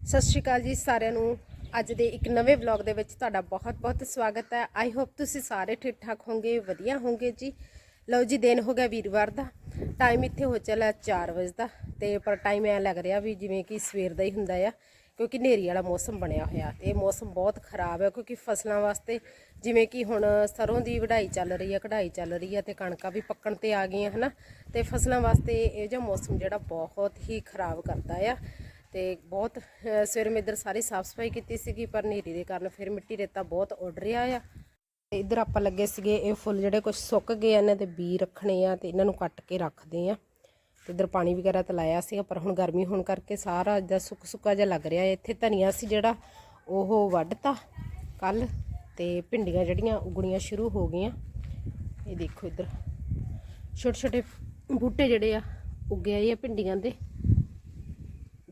ਸਤਿ ਸ਼੍ਰੀ ਅਕਾਲ ਜੀ ਸਾਰਿਆਂ ਨੂੰ। ਅੱਜ ਦੇ ਇੱਕ ਨਵੇਂ ਵਲੌਗ ਦੇ ਵਿੱਚ ਤੁਹਾਡਾ ਬਹੁਤ-ਬਹੁਤ ਸਵਾਗਤ ਹੈ। ਆਈ ਹੋਪ ਤੁਸੀਂ ਸਾਰੇ ਠੀਕ ਠਾਕ ਹੋਵੋਗੇ, ਵਧੀਆ ਹੋਵੋਗੇ ਜੀ। ਲਓ ਜੀ, ਦਿਨ ਹੋ ਗਿਆ ਵੀਰਵਾਰ ਦਾ। ਟਾਈਮ ਇੱਥੇ ਹੋ ਚੱਲਾ 4 ਵਜੇ ਦਾ ਤੇ ਪਰ ਟਾਈਮ ਐ ਲੱਗ ਰਿਹਾ ਵੀ ਜਿਵੇਂ ਕਿ ਸਵੇਰ ਦਾ ਹੀ ਹੁੰਦਾ ਆ, ਕਿਉਂਕਿ ਹਨੇਰੀ ਵਾਲਾ ਮੌਸਮ ਬਣਿਆ ਹੋਇਆ ਤੇ ਇਹ ਮੌਸਮ ਬਹੁਤ ਖਰਾਬ ਹੈ ਕਿਉਂਕਿ ਫਸਲਾਂ ਵਾਸਤੇ ਜਿਵੇਂ ਕਿ ਹੁਣ ਸਰੋਂ ਦੀ ਵਢਾਈ ਚੱਲ ਰਹੀ ਹੈ ਕਢਾਈ ਚੱਲ ਰਹੀ ਹੈ ਤੇ ਕਣਕਾਂ ਵੀ ਪੱਕਣ ਤੇ ਆ ਗਈਆਂ, ਹਨਾ? ਤੇ ਫਸਲਾਂ ਵਾਸਤੇ ਇਹ ਜਿਹਾ ਮੌਸਮ ਜਿਹੜਾ ਬਹੁਤ ਹੀ ਖਰਾਬ ਕਰਦਾ ਆ। ਤੇ ਬਹੁਤ, ਅਹ, ਸਵੇਰੇ ਮੈਂ ਇੱਧਰ ਸਾਰੀ ਸਾਫ਼ ਸਫ਼ਾਈ ਕੀਤੀ ਸੀਗੀ, ਪਰ ਹਨੇਰੀ ਦੇ ਕਾਰਨ ਫਿਰ ਮਿੱਟੀ ਰੇਤਾ ਬਹੁਤ ਉੱਡ ਰਿਹਾ ਆ। ਤੇ ਇੱਧਰ ਆਪਾਂ ਲੱਗੇ ਸੀਗੇ, ਇਹ ਫੁੱਲ ਜਿਹੜੇ ਕੁਝ ਸੁੱਕ ਗਏ ਆ, ਇਹਨਾਂ ਦੇ ਬੀ ਰੱਖਣੇ ਆ ਤੇ ਇਹਨਾਂ ਨੂੰ ਕੱਟ ਕੇ ਰੱਖਦੇ ਆ। ਤੇ ਇੱਧਰ ਪਾਣੀ ਵਗੈਰਾ ਤਾਂ ਲਾਇਆ ਸੀਗਾ, ਪਰ ਹੁਣ ਗਰਮੀ ਹੋਣ ਕਰਕੇ ਸਾਰਾ ਜਿਹਾ ਸੁੱਕ ਸੁੱਕਾ ਜਿਹਾ ਲੱਗ ਰਿਹਾ ਇੱਥੇ ਧਨੀਆ ਸੀ ਜਿਹੜਾ, ਉਹ ਵੱਢਤਾ ਕੱਲ ਤੇ ਭਿੰਡੀਆਂ ਜਿਹੜੀਆਂ ਉਗਣੀਆਂ ਸ਼ੁਰੂ ਹੋ ਗਈਆਂ। ਇਹ ਦੇਖੋ ਇੱਧਰ ਛੋਟੇ ਛੋਟੇ ਬੂਟੇ ਜਿਹੜੇ ਆ, ਉੱਗੇ ਆਏ ਆ ਭਿੰਡੀਆਂ ਦੇ।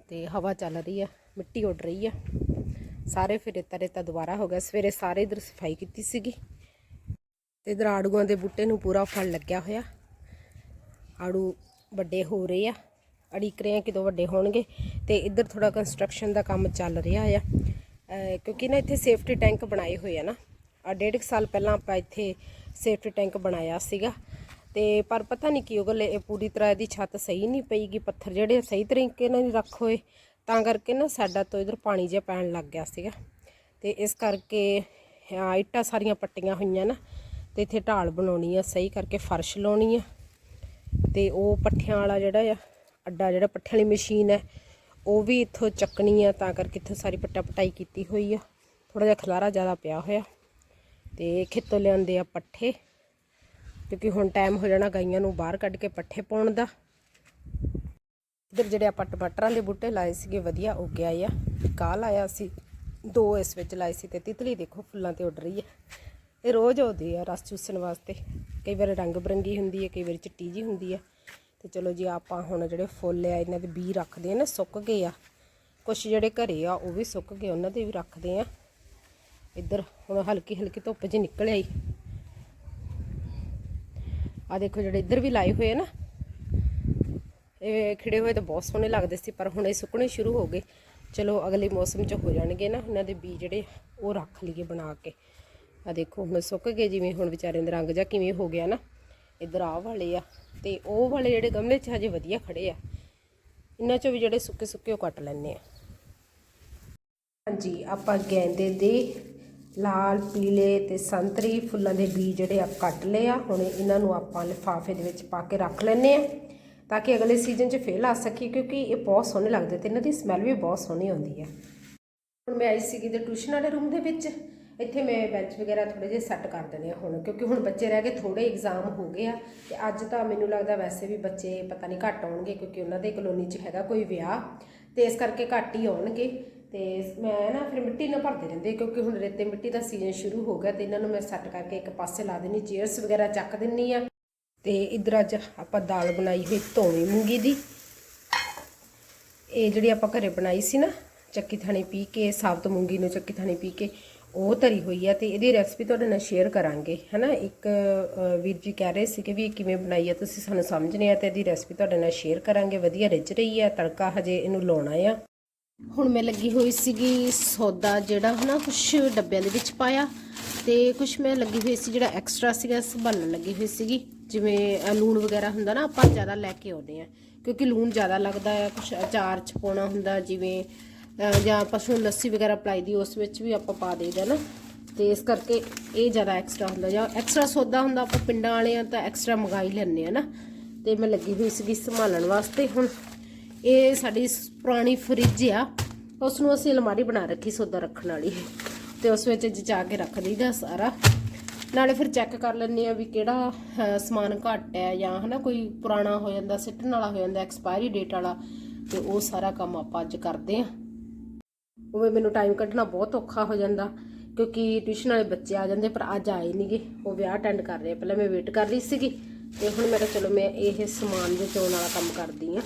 ਤੇ ਹਵਾ ਚੱਲ ਰਹੀ ਆ, ਮਿੱਟੀ ਉੱਡ ਰਹੀ ਆ। ਸਾਰੇ ਫਿਰ ਰੇਤਾ ਰੇਤਾ ਦੁਬਾਰਾ ਹੋ ਗਿਆ। ਸਵੇਰੇ ਸਾਰੇ ਇਧਰ ਸਫ਼ਾਈ ਕੀਤੀ ਸੀਗੀ ਤੇ ਇਧਰ ਆੜੂਆਂ ਦੇ ਬੂਟੇ ਨੂੰ ਪੂਰਾ ਫਲ ਲੱਗਿਆ ਹੋਇਆ। ਆੜੂ ਵੱਡੇ ਹੋ ਰਹੇ ਆ। ਅੜੀਕ ਰਹੇ ਆ ਕਿਦੋਂ ਵੱਡੇ ਹੋਣਗੇ ਤੇ ਇੱਧਰ ਥੋੜਾ ਕੰਸਟਰਕਸ਼ਨ ਦਾ ਕੰਮ ਚੱਲ ਰਿਹਾ ਆ। ਕਿਉਂਕਿ ਨਾ ਇੱਥੇ ਸੇਫਟੀ ਟੈਂਕ ਬਣਾਏ ਹੋਏ ਆ ਨਾ। ਆ ਡੇਢ ਕੁ ਸਾਲ ਪਹਿਲਾਂ ਆਪਾਂ ਇੱਥੇ ਸੇਫਟੀ ਟੈਂਕ ਬਣਾਇਆ ਸੀਗਾ। ਤੇ ਪਰ ਪਤਾ ਨਹੀਂ ਕੀ ਉਹ ਗੱਲ, ਇਹ ਪੂਰੀ ਤਰ੍ਹਾਂ ਇਹਦੀ ਛੱਤ ਸਹੀ ਨਹੀਂ ਪਈਗੀ, ਪੱਥਰ ਜਿਹੜੇ ਸਹੀ ਤਰੀਕੇ ਨਾਲ ਨਹੀਂ ਰੱਖ ਹੋਏ, ਤਾਂ ਕਰਕੇ ਨਾ ਸਾਡਾ ਤੋਂ ਇਧਰ ਪਾਣੀ ਜਿਹਾ ਪੈਣ ਲੱਗ ਗਿਆ ਸੀਗਾ। ਤੇ ਇਸ ਕਰਕੇ ਇੱਟਾਂ ਸਾਰੀਆਂ ਪੱਟੀਆਂ ਹੋਈਆਂ ਨਾ, ਤੇ ਇੱਥੇ ਢਾਲ ਬਣਾਉਣੀ ਆ, ਸਹੀ ਕਰਕੇ ਫਰਸ਼ ਲਾਉਣੀ ਆ। ਤੇ ਉਹ ਪੱਠਿਆਂ ਵਾਲਾ ਜਿਹੜਾ ਆ, ਅੱਡਾ ਜਿਹੜਾ ਪੱਠਿਆਂ ਵਾਲੀ ਮਸ਼ੀਨ ਹੈ, ਉਹ ਵੀ ਇੱਥੋਂ ਚੱਕਣੀ ਆ, ਤਾਂ ਕਰਕੇ ਇੱਥੋਂ ਸਾਰੀ ਪੱਟਾ ਪਟਾਈ ਕੀਤੀ ਹੋਈ ਆ। ਥੋੜਾ ਜਿਹਾ ਖਲਾਰਾ ਜ਼ਿਆਦਾ ਪਿਆ ਹੋਇਆ। ਤੇ ਖੇਤੋਂ ਲਿਆਂਦੇ ਆ ਪੱਠੇ। ਕਿਉਂਕਿ ਹੁਣ ਟਾਈਮ ਹੋ ਜਾਣਾ ਗਾਈਆਂ ਨੂੰ ਬਾਹਰ ਕੱਢ ਕੇ ਪੱਠੇ ਪਾਉਣ ਦਾ। ਇੱਧਰ ਜਿਹੜੇ ਆਪਾਂ ਟਮਾਟਰਾਂ ਦੇ ਬੂਟੇ ਲਾਏ ਸੀਗੇ, ਵਧੀਆ ਉੱਗਿਆ ਆ। ਕਾਹ ਲਾਇਆ ਸੀ? ਦੋ ਇਸ ਵਿੱਚ ਲਾਏ ਸੀ ਤੇ ਤਿਤਲੀ ਦੇਖੋ, ਫੁੱਲਾਂ ਤੇ ਉੱਡ ਰਹੀ ਹੈ ਇਹ ਰੋਜ਼ ਆਉਂਦੀ ਆ ਰਸ ਚੂਸਣ ਵਾਸਤੇ। ਕਈ ਵਾਰ ਰੰਗ ਬਰੰਗੀ ਹੁੰਦੀ ਹੈ ਕਈ ਵਾਰ ਚਿੱਟੀ ਜੀ ਹੁੰਦੀ ਹੈ ਤੇ ਚਲੋ ਜੀ, ਆਪਾਂ ਹੁਣ ਜਿਹੜੇ ਫੁੱਲ ਆ, ਇਹਨਾਂ ਦੇ ਬੀ ਰੱਖਦੇ ਆ ਨਾ, ਸੁੱਕ ਗਏ ਆ। ਕੁਝ ਜਿਹੜੇ ਘਰੇ ਆ, ਉਹ ਵੀ ਸੁੱਕ ਗਏ, ਉਹਨਾਂ ਦੇ ਵੀ ਰੱਖਦੇ ਆ। ਇੱਧਰ ਹੁਣ ਹਲਕੀ ਹਲਕੀ ਧੁੱਪ ਜੀ ਨਿਕਲ ਆਈ। ਆ ਦੇਖੋ ਜਿਹੜੇ ਇੱਧਰ ਵੀ ਲਾਏ ਹੋਏ ਆ ਨਾ, ਇਹ ਖਿੜੇ ਹੋਏ ਤਾਂ ਬਹੁਤ ਸੋਹਣੇ ਲੱਗਦੇ ਸੀ, ਪਰ ਹੁਣ ਇਹ ਸੁੱਕਣੇ ਸ਼ੁਰੂ ਹੋ ਗਏ। ਚਲੋ ਅਗਲੇ ਮੌਸਮ 'ਚ ਹੋ ਜਾਣਗੇ ਨਾ ਇਹਨਾਂ ਦੇ ਬੀ ਜਿਹੜੇ ਉਹ ਰੱਖ ਲਈਏ ਬਣਾ ਕੇ। ਆ ਦੇਖੋ ਹੁਣ ਸੁੱਕ ਗਏ, ਜਿਵੇਂ ਹੁਣ ਵਿਚਾਰੇ ਦਾ ਰੰਗ ਜਾਂ ਕਿਵੇਂ ਹੋ ਗਿਆ ਨਾ। ਇੱਧਰ ਆਹ ਵਾਲੇ ਆ, ਤੇ ਉਹ ਵਾਲੇ ਜਿਹੜੇ ਗਮਲੇ 'ਚ ਹਜੇ ਵਧੀਆ ਖੜੇ ਆ। ਇਹਨਾਂ 'ਚੋਂ ਵੀ ਜਿਹੜੇ ਸੁੱਕੇ ਸੁੱਕੇ ਉਹ ਕੱਟ ਲੈਣੇ ਆ। ਹਾਂਜੀ, ਆਪਾਂ ਗੈਂਦੇ ਦੇ ਲਾਲ, ਪੀਲੇ ਤੇ ਸੰਤਰੀ ਫੁੱਲਾਂ ਦੇ ਬੀਜ ਜਿਹੜੇ ਆ ਕੱਟ ਲਏ ਆ। ਹੁਣ ਇਹਨਾਂ ਨੂੰ ਆਪਾਂ ਲਿਫਾਫੇ ਦੇ ਵਿੱਚ ਪਾ ਕੇ ਰੱਖ ਲੈਣੇ ਆ ਤਾਂ ਕਿ ਅਗਲੇ ਸੀਜ਼ਨ 'ਚ ਫੇਰ ਲਾ ਸਕੀਏ ਕਿਉਂਕਿ ਇਹ ਬਹੁਤ ਸੋਹਣੇ ਲੱਗਦੇ ਤੇ ਇਹਨਾਂ ਦੀ ਸਮੈਲ ਵੀ ਬਹੁਤ ਸੋਹਣੀ ਆਉਂਦੀ ਹੈ ਹੁਣ ਮੈਂ ਆਈ ਸੀਗੀ ਤੇ ਟਿਊਸ਼ਨ ਵਾਲੇ ਰੂਮ ਦੇ ਵਿੱਚ। ਇੱਥੇ ਮੈਂ ਬੈਂਚ ਵਗੈਰਾ ਥੋੜੇ ਜਿਹੇ ਸੈੱਟ ਕਰ ਦਿੰਦੇ ਆ ਹੁਣ ਕਿਉਂਕਿ ਹੁਣ ਬੱਚੇ ਰਹਿ ਗਏ ਥੋੜੇ ਐਗਜ਼ਾਮ ਹੋ ਗਏ ਆ ਤੇ ਅੱਜ ਤਾਂ ਮੈਨੂੰ ਲੱਗਦਾ ਵੈਸੇ ਵੀ ਬੱਚੇ ਪਤਾ ਨਹੀਂ ਘੱਟ ਆਉਣਗੇ ਕਿਉਂਕਿ ਉਹਨਾਂ ਦੇ ਕਲੋਨੀ 'ਚ ਹੈਗਾ ਕੋਈ ਵਿਆਹ ਤੇ ਇਸ ਕਰਕੇ ਘੱਟ ਹੀ ਆਉਣਗੇ। ਤੇ ਮੈਂ ਨਾ ਫਿਰ ਮਿੱਟੀ ਨਾਲ ਭਰਦੇ ਰਹਿੰਦੇ, ਕਿਉਂਕਿ ਹੁਣ ਰੇਤੇ ਮਿੱਟੀ ਦਾ ਸੀਜ਼ਨ ਸ਼ੁਰੂ ਹੋ ਗਿਆ ਤੇ ਇਹਨਾਂ ਨੂੰ ਮੈਂ ਸੈੱਟ ਕਰਕੇ ਇੱਕ ਪਾਸੇ ਲਾ ਦੇਣੀ ਚੇਅਰਸ ਵਗੈਰਾ ਚੱਕ ਦਿੰਨੀ ਆ ਤੇ ਇਧਰ ਅੱਜ ਆਪਾਂ ਦਾਲ ਬਣਾਈ ਹੋਈ ਧੋਵੀ ਮੂੰਗੀ ਦੀ। ਇਹ ਜਿਹੜੀ ਆਪਾਂ ਘਰੇ ਬਣਾਈ ਸੀ ਨਾ, ਚੱਕੀ ਥਾਣੀ ਪੀ ਕੇ, ਸਾਬਤ ਮੂੰਗੀ ਨੂੰ ਚੱਕੀ ਥਾਣੀ ਪੀ ਕੇ, ਉਹ ਧਰੀ ਹੋਈ ਆ ਤੇ ਇਹਦੀ ਰੈਸਪੀ ਤੁਹਾਡੇ ਨਾਲ ਸ਼ੇਅਰ ਕਰਾਂਗੇ, ਹਨਾ? ਇੱਕ ਵੀਰ ਜੀ ਕਹਿ ਰਹੇ ਸੀ ਕਿ ਵੀ ਇਹ ਕਿਵੇਂ ਬਣਾਈ ਆ, ਤੁਸੀਂ ਸਾਨੂੰ ਸਮਝ ਆ ਤੇ ਇਹਦੀ ਰੈਸਪੀ ਤੁਹਾਡੇ ਨਾਲ ਸ਼ੇਅਰ ਕਰਾਂਗੇ, ਵਧੀਆ ਰਿੱਝ ਰਹੀ ਆ, ਤੜਕਾ ਹਜੇ ਇਹਨੂੰ ਲਾਉਣਾ ਆ। ਹੁਣ ਮੈਂ ਲੱਗੀ ਹੋਈ ਸੀਗੀ ਸੌਦਾ ਜਿਹੜਾ ਹਨਾ ਕੁਝ ਡੱਬਿਆਂ ਦੇ ਵਿੱਚ ਪਾਇਆ ਤੇ ਕੁਝ ਮੈਂ ਲੱਗੀ ਹੋਈ ਸੀ ਜਿਹੜਾ ਐਕਸਟਰਾ ਸੀਗਾ, ਸੰਭਾਲਣ ਲੱਗੀ ਹੋਈ ਸੀਗੀ। ਜਿਵੇਂ ਲੂਣ ਵਗੈਰਾ ਹੁੰਦਾ ਨਾ, ਆਪਾਂ ਜ਼ਿਆਦਾ ਲੈ ਕੇ ਆਉਂਦੇ ਆ ਕਿਉਂਕਿ ਲੂਣ ਜ਼ਿਆਦਾ ਲੱਗਦਾ ਆ ਕੁਝ ਅਚਾਰ ਚ ਪਾਉਣਾ ਹੁੰਦਾ, ਜਿਵੇਂ ਜਾਂ ਪਸ਼ੂ ਲੱਸੀ ਵਗੈਰਾ ਪਲਾਈ ਦੀ, ਉਸ ਵਿੱਚ ਵੀ ਆਪਾਂ ਪਾ ਦੇਈਦਾ ਨਾ। ਤੇ ਇਸ ਕਰਕੇ ਇਹ ਜ਼ਿਆਦਾ ਐਕਸਟਰਾ ਹੁੰਦਾ। ਜਾਂ ਐਕਸਟਰਾ ਸੌਦਾ ਹੁੰਦਾ, ਆਪਾਂ ਪਿੰਡਾਂ ਵਾਲੇ ਆ ਤਾਂ ਐਕਸਟਰਾ ਮੰਗਾਈ ਲੈਂਦੇ ਆ ਨਾ। ਤੇ ਮੈਂ ਲੱਗੀ ਹੋਈ ਸੀਗੀ ਸੰਭਾਲਣ ਵਾਸਤੇ ਹੁਣ। ਇਹ ਸਾਡੀ ਸ- ਪੁਰਾਣੀ ਫਰਿੱਜ ਆ। ਉਸ ਨੂੰ ਅਸੀਂ ਅਲਮਾਰੀ ਬਣਾ ਰੱਖੀ ਸੌਦਾ ਰੱਖਣ ਵਾਲੀ। ਤੇ ਉਸ ਵਿੱਚ ਜਚਾ ਕੇ ਰੱਖ ਦਈਦਾ ਸਾਰਾ। ਨਾਲੇ ਫਿਰ ਚੈੱਕ ਕਰ ਲੈਂਦੇ ਆ ਵੀ ਕਿਹੜਾ ਸਮਾਨ ਘੱਟ ਹੈ ਜਾਂ ਹਨਾ ਕੋਈ ਪੁਰਾਣਾ ਹੋ ਜਾਂਦਾ, ਸਿੱਟਣ ਵਾਲਾ ਹੋ ਜਾਂਦਾ ਐਕਸਪਾਇਰੀ ਡੇਟ ਵਾਲਾ। ਤੇ ਉਹ ਸਾਰਾ ਕੰਮ ਆਪਾਂ ਅੱਜ ਕਰਦੇ ਆ ਉਵੇਂ ਮੈਨੂੰ ਟਾਈਮ ਕੱਢਣਾ ਬਹੁਤ ਔਖਾ ਹੋ ਜਾਂਦਾ, ਕਿਉਂਕਿ ਟਿਊਸ਼ਨ ਵਾਲੇ ਬੱਚੇ ਆ ਜਾਂਦੇ ਪਰ ਅੱਜ ਆਏ ਨਹੀਂਗੇ ਉਹ ਵਿਆਹ ਅਟੈਂਡ ਕਰ ਰਹੇ ਪਹਿਲਾਂ ਮੈਂ ਵੇਟ ਕਰ ਰਹੀ ਸੀਗੀ। ਤੇ ਹੁਣ ਮੈਂ ਕਿਹਾ ਚਲੋ ਮੈਂ ਇਹ ਸਮਾਨ ਦੇ ਚੋਣ ਵਾਲਾ ਕੰਮ ਕਰਦੀ ਆ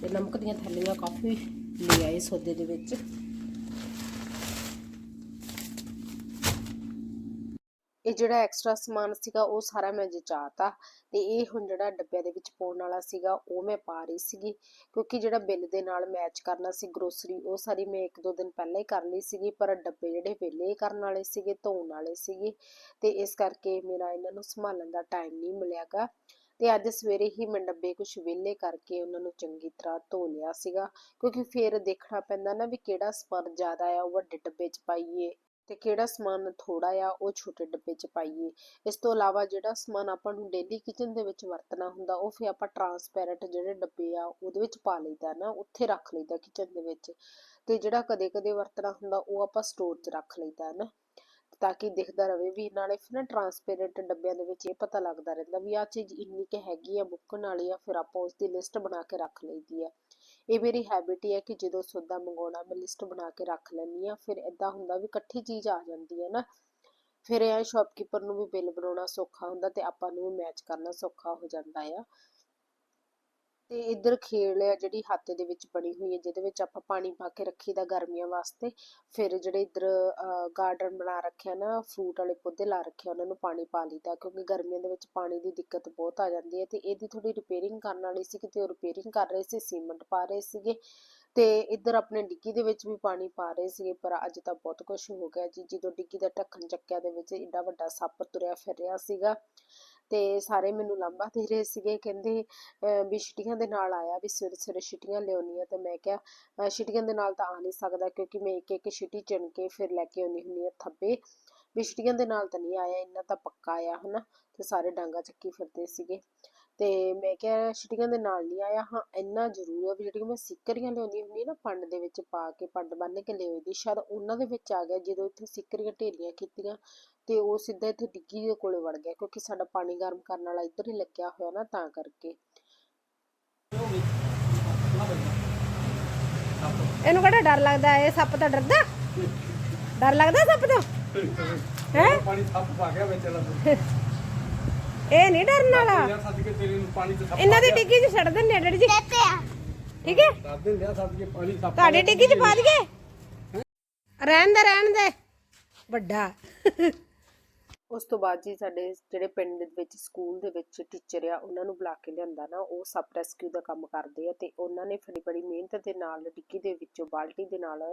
ਤੇ ਨਮਕ ਦੀਆਂ ਥੈਲੀਆਂ ਕਾਫੀ ਲੈ ਆਏ ਸੌਦੇ ਦੇ ਵਿੱਚ। ਇਹ ਜਿਹੜਾ ਐਕਸਟਰਾ ਸਮਾਨ ਸੀਗਾ, ਉਹ ਸਾਰਾ ਮੈਂ ਜਚਾਤਾ ਤੇ ਇਹ ਹੁਣ ਜਿਹੜਾ ਡੱਬਿਆਂ ਦੇ ਵਿੱਚ ਪਾਉਣ ਵਾਲਾ ਸੀਗਾ, ਉਹ ਮੈਂ ਪਾ ਰਹੀ ਸੀਗੀ। ਕਿਉਂਕਿ ਜਿਹੜਾ ਬਿੱਲ ਦੇ ਨਾਲ ਮੈਚ ਕਰਨਾ ਸੀ ਗਰੋਸਰੀ ਉਹ ਸਾਰੀ ਮੈਂ ਇੱਕ ਦੋ ਦਿਨ ਪਹਿਲਾਂ ਹੀ ਕਰ ਲਈ ਸੀਗੀ, ਪਰ ਡੱਬੇ ਜਿਹੜੇ ਵਿਹਲੇ ਕਰਨ ਵਾਲੇ ਸੀਗੇ, ਧੋਣ ਵਾਲੇ ਸੀਗੇ ਤੇ ਇਸ ਕਰਕੇ ਮੇਰਾ ਇਹਨਾਂ ਨੂੰ ਸੰਭਾਲਣ ਦਾ ਟਾਈਮ ਨਹੀਂ ਮਿਲਿਆਗਾ। ਤੇ ਅੱਜ ਸਵੇਰੇ ਹੀ ਮੈਂ ਡੱਬੇ ਕੁਝ ਵਿਹਲੇ ਕਰਕੇ ਉਹਨਾਂ ਨੂੰ ਚੰਗੀ ਤਰ੍ਹਾਂ ਧੋ ਲਿਆ ਸੀਗਾ, ਕਿਉਂਕਿ ਫਿਰ ਦੇਖਣਾ ਪੈਂਦਾ ਨਾ ਵੀ ਕਿਹੜਾ ਸਮਾਨ ਜ਼ਿਆਦਾ ਆ, ਉਹ ਵੱਡੇ ਡੱਬੇ 'ਚ ਪਾਈਏ ਤੇ ਕਿਹੜਾ ਸਮਾਨ ਥੋੜਾ ਆ, ਉਹ ਛੋਟੇ ਡੱਬੇ 'ਚ ਪਾਈਏ। ਇਸ ਤੋਂ ਇਲਾਵਾ ਜਿਹੜਾ ਸਮਾਨ ਆਪਾਂ ਨੂੰ ਡੇਲੀ ਕਿਚਨ ਦੇ ਵਿੱਚ ਵਰਤਣਾ ਹੁੰਦਾ, ਉਹ ਫਿਰ ਆਪਾਂ ਟਰਾਂਸਪੈਰੈਂਟ ਜਿਹੜੇ ਡੱਬੇ ਆ, ਉਹਦੇ ਵਿੱਚ ਪਾ ਲਈਦਾ ਨਾ, ਉੱਥੇ ਰੱਖ ਲਈਦਾ ਕਿਚਨ ਦੇ ਵਿੱਚ ਤੇ ਜਿਹੜਾ ਕਦੇ-ਕਦੇ ਵਰਤਣਾ ਹੁੰਦਾ, ਉਹ ਆਪਾਂ ਸਟੋਰ 'ਚ ਰੱਖ ਲਈਦਾ ਨਾ। ਤਾਂ ਕਿ ਦਿਖਦਾ ਰਵੇ ਵੀ ਨਾਲੇ ਫਿਰ ਨਾ ਟਰਾਂਸਪੇਰੈਂਟ ਡੱਬਿਆਂ ਦੇ ਵਿੱਚ ਇਹ ਪਤਾ ਲੱਗਦਾ ਰਹਿੰਦਾ ਵੀ ਆਹ ਚੀਜ਼ ਇੰਨੀ ਕੁ ਹੈਗੀ ਆ ਮੁੱਕਣ ਵਾਲੀ ਆ, ਫਿਰ ਆਪਾਂ ਉਸ ਦੀ ਲਿਸਟ ਬਣਾ ਕੇ ਰੱਖ ਲਈਦੀ ਆ। ਇਹ ਮੇਰੀ ਹੈਬਿਟ ਹੀ ਹੈ ਕਿ ਜਦੋਂ ਸੌਦਾ ਮੰਗਾਉਣਾ, ਮੈਂ ਲਿਸਟ ਬਣਾ ਕੇ ਰੱਖ ਲੈਂਦੀ ਆ, ਫਿਰ ਇਦਾਂ ਹੁੰਦਾ ਵੀ ਇਕੱਠੀ ਚੀਜ਼ ਆ ਜਾਂਦੀ ਹੈ ਨਾ। ਫਿਰ ਇਹ ਸ਼ਾਪਕੀਪਰ ਨੂੰ ਵੀ ਬਿੱਲ ਬਣਾਉਣਾ ਸੌਖਾ ਹੁੰਦਾ ਤੇ ਆਪਾਂ ਨੂੰ ਵੀ ਮੈਚ ਕਰਨਾ ਸੌਖਾ ਹੋ ਜਾਂਦਾ ਆ। ਤੇ ਇੱਧਰ ਖੇਲ ਆ ਜਿਹੜੀ ਹੱਥ ਦੇ ਵਿੱਚ ਬਣੀ ਹੋਈ ਹੈ, ਜਿਹਦੇ ਵਿੱਚ ਆਪਾਂ ਪਾਣੀ ਪਾ ਕੇ ਰੱਖੀਦਾ ਗਰਮੀਆਂ ਵਾਸਤੇ। ਫਿਰ ਜਿਹੜੇ ਇੱਧਰ ਗਾਰਡਨ ਬਣਾ ਰੱਖਿਆ ਨਾ ਫਰੂਟ ਵਾਲੇ ਪੌਦੇ ਲਾ ਰੱਖੇ ਉਹਨਾਂ ਨੂੰ ਪਾਣੀ ਪਾ ਲਈਦਾ, ਕਿਉਂਕਿ ਗਰਮੀਆਂ ਦੇ ਵਿੱਚ ਪਾਣੀ ਦੀ ਦਿੱਕਤ ਬਹੁਤ ਆ ਜਾਂਦੀ ਹੈ ਤੇ ਇਹਦੀ ਥੋੜੀ ਰਿਪੇਅਰਿੰਗ ਕਰਨ ਵਾਲੀ ਸੀ, ਕਿਤੇ ਉਹ ਰਿਪੇਅਰਿੰਗ ਕਰ ਰਹੇ ਸੀ ਸੀਮੈਂਟ ਪਾ ਰਹੇ ਸੀਗੇ। ਤੇ ਇੱਧਰ ਆਪਣੇ ਡਿੱਗੀ ਦੇ ਵਿੱਚ ਵੀ ਪਾਣੀ ਪਾ ਰਹੇ ਸੀਗੇ, ਪਰ ਅੱਜ ਤਾਂ ਬਹੁਤ ਕੁਝ ਹੋ ਗਿਆ ਜੀ। ਜਦੋਂ ਡਿੱਗੀ ਦਾ ਢੱਕਣ ਚੱਕਿਆ ਦੇ ਵਿੱਚ, ਏਡਾ ਵੱਡਾ ਸੱਪ ਤੁਰਿਆ ਫਿਰ ਰਿਹਾ ਸੀਗਾ। ਤੇ ਸਾਰੇ ਮੈਨੂੰ ਲਾਂਭਾ ਦੇ ਰਹੇ ਸੀਗੇ। ਕਹਿੰਦੇ ਵੀ ਛਿਟੀਆਂ ਦੇ ਨਾਲ ਆਇਆ ਵੀ ਸਵੇਰੇ ਸਵੇਰੇ ਛਿਟੀਆਂ ਲਿਆਉਣੀ ਆ ਤੇ ਮੈਂ ਕਿਹਾ ਅਹ ਛਿਟੀਆਂ ਦੇ ਨਾਲ ਤਾਂ ਆ ਨਹੀਂ ਸਕਦਾ ਕਿਉਂਕਿ ਮੈਂ ਇੱਕ ਇੱਕ ਛਿਟੀ ਚਿਣ ਕੇ ਫਿਰ ਲੈ ਕੇ ਆਉਣੀ ਹੁੰਦੀ ਆ ਥੱਬੇ। ਵੀ ਛਿਟੀਆਂ ਦੇ ਨਾਲ ਤਾਂ ਨਹੀਂ ਆਇਆ, ਇੰਨਾ ਤਾਂ ਪੱਕਾ ਆਇਆ, ਹਨਾ? ਤੇ ਸਾਰੇ ਡਾਂਗਾ ਚੱਕੀ ਫਿਰਦੇ ਸੀਗੇ। ਤੇ ਮੈਂ ਕਿਹਾ ਛਿਟੀਆਂ ਦੇ ਨਾਲ ਨਹੀਂ ਆਇਆ ਹਾਂ ਇੰਨਾ ਜ਼ਰੂਰ ਆ ਵੀ ਜਿਹੜੀਆਂ ਮੈਂ ਸਿੱਕਰੀਆਂ ਲਿਆਉਂਦੀ ਹੁੰਦੀ ਨਾ ਪੰਡ ਦੇ ਵਿੱਚ ਪਾ ਕੇ ਪੰਡ ਬੰਨ ਕੇ ਲਿਆਈ ਦੀ ਸ਼ਾਇਦ ਉਹਨਾਂ ਦੇ ਵਿੱਚ ਆ ਗਿਆ ਜਦੋਂ ਇੱਥੇ ਸਿੱਕਰੀਆਂ ਢੇਰੀਆਂ ਕੀਤੀਆਂ ਤੇ ਉਹ ਸਿੱਧਾ ਇੱਥੇ ਡਿੱਗੀ ਦੇ ਕੋਲੇ ਵੜ ਗਿਆ ਕਿਉਂਕਿ ਸਾਡਾ ਪਾਣੀ ਗਰਮ ਕਰਨ ਵਾਲਾ ਇੱਧਰ ਹੀ ਲੱਗਿਆ ਹੋਇਆ ਨਾ ਤਾਂ ਕਰਕੇ। ਇਹਨੂੰ ਕਿਹੜਾ ਡਰ ਲੱਗਦਾ? ਇਹ ਸੱਪ ਤੋਂ ਡਰਦਾ? ਡਰ ਲੱਗਦਾ ਸੱਪ ਤੋਂ? ਹੈ? ਪਾਣੀ ਥੱਪ ਪਾ ਗਿਆ ਵਿੱਚ ਲੱਗ ਇਹ ਨਹੀਂ ਡਰਨ ਵਾਲਾ। ਯਾਰ ਸੱਜ ਕੇ ਤੇਰੇ ਨੂੰ ਪਾਣੀ ਚ ਥੱਪ ਇਹਨਾਂ ਦੀ ਡਿੱਗੀ 'ਚ ਛੱਡ ਦਿੰਦੇ ਆ ਡੈਡੀ ਜੀ। ਠੀਕ ਹੈ? ਦੱਸ ਦਿੰਦੇ ਆ ਸੱਜ ਕੇ ਪਾਣੀ ਥੱਪ ਤੁਹਾਡੀ ਡਿੱਗੀ 'ਚ ਪਾ ਦਈਏ? ਰਹਿਣ ਦੇ ਰਹਿਣ ਦੇ। ਵੱਡਾ। ਉਸ ਤੋਂ ਬਾਅਦ ਜੀ ਸਾਡੇ ਜਿਹੜੇ ਪਿੰਡ ਦੇ ਵਿੱਚ ਸਕੂਲ ਦੇ ਵਿੱਚ ਟੀਚਰ ਆ ਉਹਨਾਂ ਨੂੰ ਬੁਲਾ ਕੇ ਲਿਆਂਦਾ ਨਾ ਉਹ ਸੱਪ ਰੈਸਕਿਊ ਦਾ ਕੰਮ ਕਰਦੇ ਆ ਤੇ ਉਹਨਾਂ ਨੇ ਬੜੀ ਬੜੀ ਮਿਹਨਤ ਦੇ ਨਾਲ ਡਿੱਗੀ ਦੇ ਵਿੱਚੋਂ ਬਾਲਟੀ ਦੇ ਨਾਲ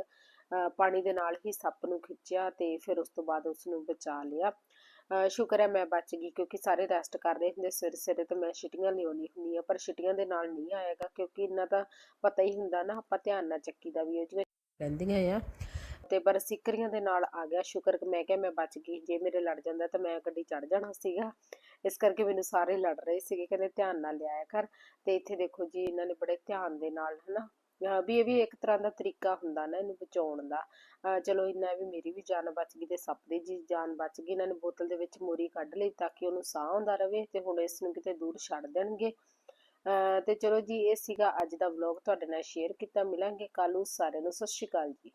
ਪਾਣੀ ਦੇ ਨਾਲ ਹੀ ਸੱਪ ਨੂੰ ਖਿੱਚਿਆ ਤੇ ਫਿਰ ਉਸ ਤੋਂ ਬਾਅਦ ਉਸ ਨੂੰ ਬਚਾ ਲਿਆ। ਸ਼ੁਕਰ ਹੈ ਮੈਂ ਬਚ ਗਈ ਕਿਉਂਕਿ ਸਾਰੇ ਰੈਸਟ ਕਰ ਰਹੇ ਹੁੰਦੇ ਸਵੇਰੇ ਸਵੇਰੇ ਤੇ ਮੈਂ ਛਿਟੀਆਂ ਲਿਆਉਣੀ ਹੁੰਦੀ ਆ ਪਰ ਛਿਟੀਆਂ ਦੇ ਨਾਲ ਨਹੀਂ ਆਏਗਾ ਕਿਉਂਕਿ ਇੰਨਾ ਤਾਂ ਪਤਾ ਹੀ ਹੁੰਦਾ ਨਾ, ਆਪਾਂ ਧਿਆਨ ਨਾਲ ਚੱਕੀ ਦਾ ਵੀ ਉਹ ਜਿਵੇਂ ਰਹਿੰਦੀਆਂ ਆ। ਤੇ ਪਰ ਸਿੱਕਰੀਆਂ ਦੇ ਨਾਲ ਆ ਗਿਆ ਸ਼ੁਕਰ, ਮੈਂ ਕਿਹਾ ਮੈਂ ਬਚ ਗਈ, ਜੇ ਮੇਰੇ ਲੜ ਜਾਂਦਾ ਤਾਂ ਮੈਂ ਗੱਡੀ ਚੜ ਜਾਣਾ ਸੀਗਾ। ਇਸ ਕਰਕੇ ਮੈਨੂੰ ਸਾਰੇ ਲੜ ਰਹੇ ਸੀਗੇ, ਕਹਿੰਦੇ ਧਿਆਨ ਨਾਲ ਲਿਆਇਆ ਕਰ। ਤੇ ਇੱਥੇ ਦੇਖੋ ਜੀ, ਇਹਨਾਂ ਨੇ ਬੜੇ ਧਿਆਨ ਦੇ ਨਾਲ ਹਨਾ ਵੀ ਇਹ ਵੀ ਇੱਕ ਤਰ੍ਹਾਂ ਦਾ ਤਰੀਕਾ ਹੁੰਦਾ ਨਾ ਇਹਨੂੰ ਬਚਾਉਣ ਦਾ। ਅਹ ਚਲੋ ਇੰਨਾ ਵੀ ਮੇਰੀ ਵੀ ਜਾਨ ਬਚ ਗਈ ਤੇ ਸੱਪ ਦੀ ਜੀ ਜਾਨ ਬਚ ਗਈ। ਇਹਨਾਂ ਨੇ ਬੋਤਲ ਦੇ ਵਿੱਚ ਮੋਰੀ ਕੱਢ ਲਈ ਤਾਂ ਕਿ ਉਹਨੂੰ ਸਾਹ ਆਉਂਦਾ ਰਵੇ ਤੇ ਹੁਣ ਇਸ ਨੂੰ ਕਿਤੇ ਦੂਰ ਛੱਡ ਦੇਣਗੇ। ਅਹ ਤੇ ਚਲੋ ਜੀ, ਇਹ ਸੀਗਾ ਅੱਜ ਦਾ ਵਲੌਗ ਤੁਹਾਡੇ ਨਾਲ ਸ਼ੇਅਰ ਕੀਤਾ। ਮਿਲਾਂਗੇ ਕੱਲ੍ਹ ਨੂੰ ਸਾਰਿਆਂ ਨੂੰ। ਸਤਿ ਸ਼੍ਰੀ ਅਕਾਲ ਜੀ।